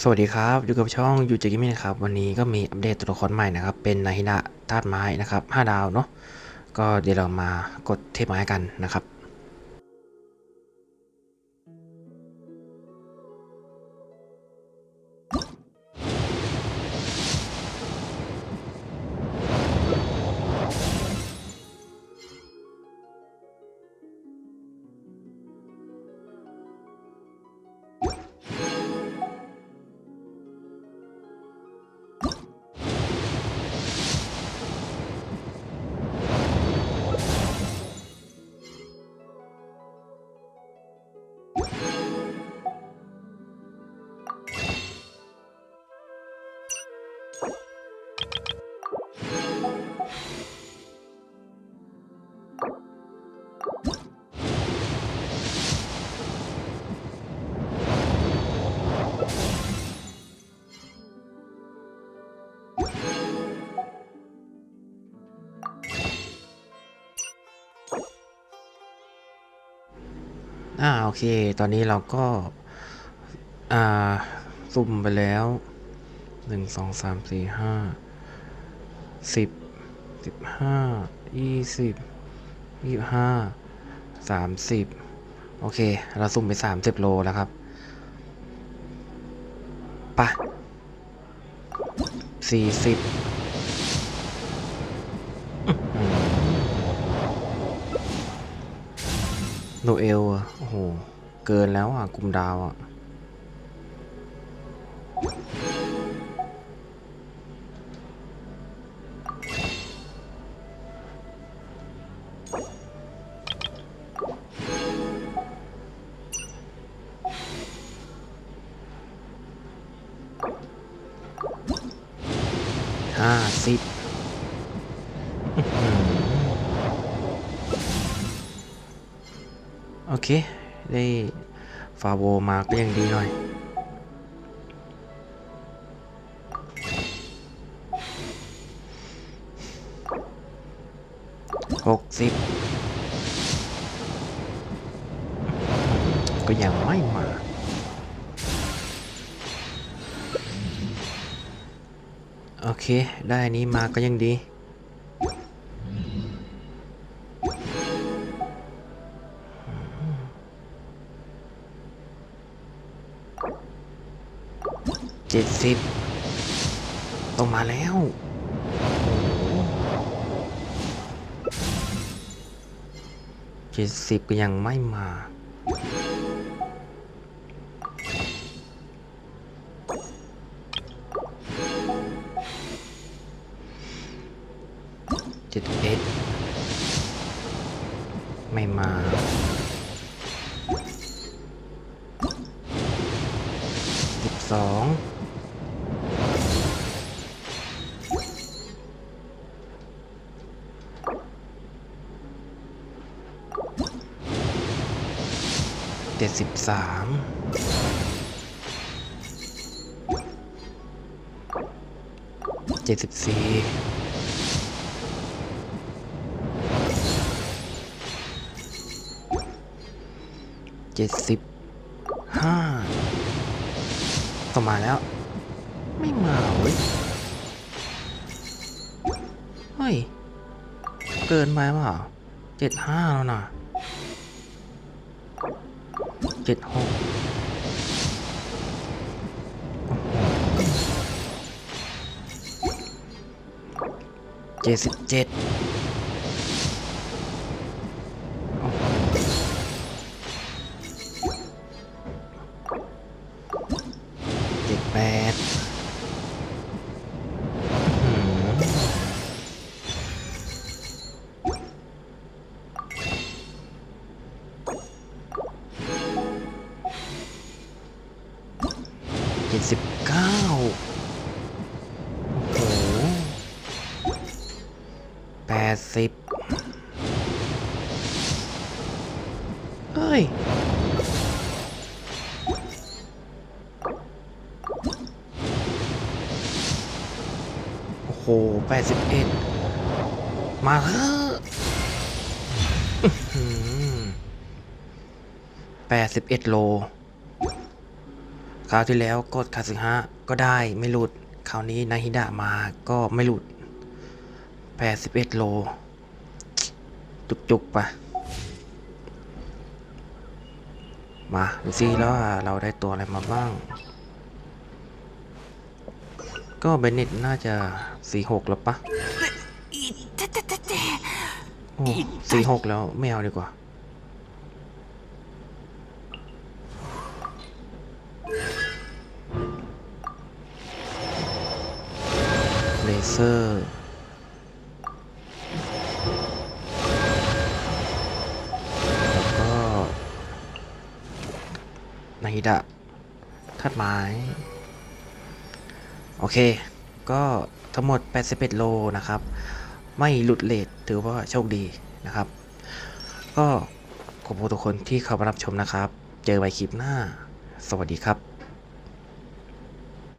สวัสดีครับ อยู่กับช่องยูจิกิมินะครับ วันนี้ก็มีอัปเดตตัวละครใหม่นะครับ เป็นนาฮินะธาตุไม้นะครับ 5 ดาวเนาะ ก็เดี๋ยวเรามากดเทปไม้กันนะครับ อ่าโอเค ตอนนี้เราก็ อ่า สุ่มไปแล้วหนึ่งสองสามสี่ห้าสิบสิบห้ายี่สิบยี่ห้าสามสิบโอเค เราสุ่มไปสามสิบโลแล้วครับไปะสี่สิบ โนเอลอะโอ้โห เกินแล้วอะ กลุ่มดาวอะ ห้าสิบ อเค ได้ฟาโวมาก็ยังดีหน่อย หกสิบ ก็ยังไม่มาโอเค ได้อันนี้มาก็ยังดี เจ็ดสิบต้องมาแล้วเจ็ดสิบก็ยังไม่มาเจ็ดเอ็ดไม่มาสิบสอง เจ็ดสิบสามเจ็ดสิบสี่เจ็ดสิบห้าต้อมาแล้ว ไม่มาเว้ย เฮ้ย เกินไปเปล่าเจ็ดห้าแล้วนะ เจ็ดหกเจ็ดสิบเจ็ด เจ็ดสิบเก้าโอ้โหแปดสิบเฮ้ย โอ้โหแปดสิบเอ็ดมาเถอะแปดสิบเอ็ดโล ราวที่แล้วกดคาสึฮะก็ได้ไม่หลุด คราวนี้นาฮิดะมาก็ไม่หลุด 81 โล จุกๆปะมาดูซิแล้วเราได้ตัวอะไรมาบ้าง ก็เบนเน็ตน่าจะ 46 แล้วปะโอ้46 แล้วไม่เอาดีกว่า เซอร์ แล้วก็นาฮิดะทัดไม้ โอเค ก็ทั้งหมด 81 โลนะครับ ไม่หลุดเลทถือว่าโชคดีนะครับ ก็ขอบคุณทุกคนที่เข้ามารับชมนะครับ เจอกันใหม่คลิปหน้า สวัสดีครับ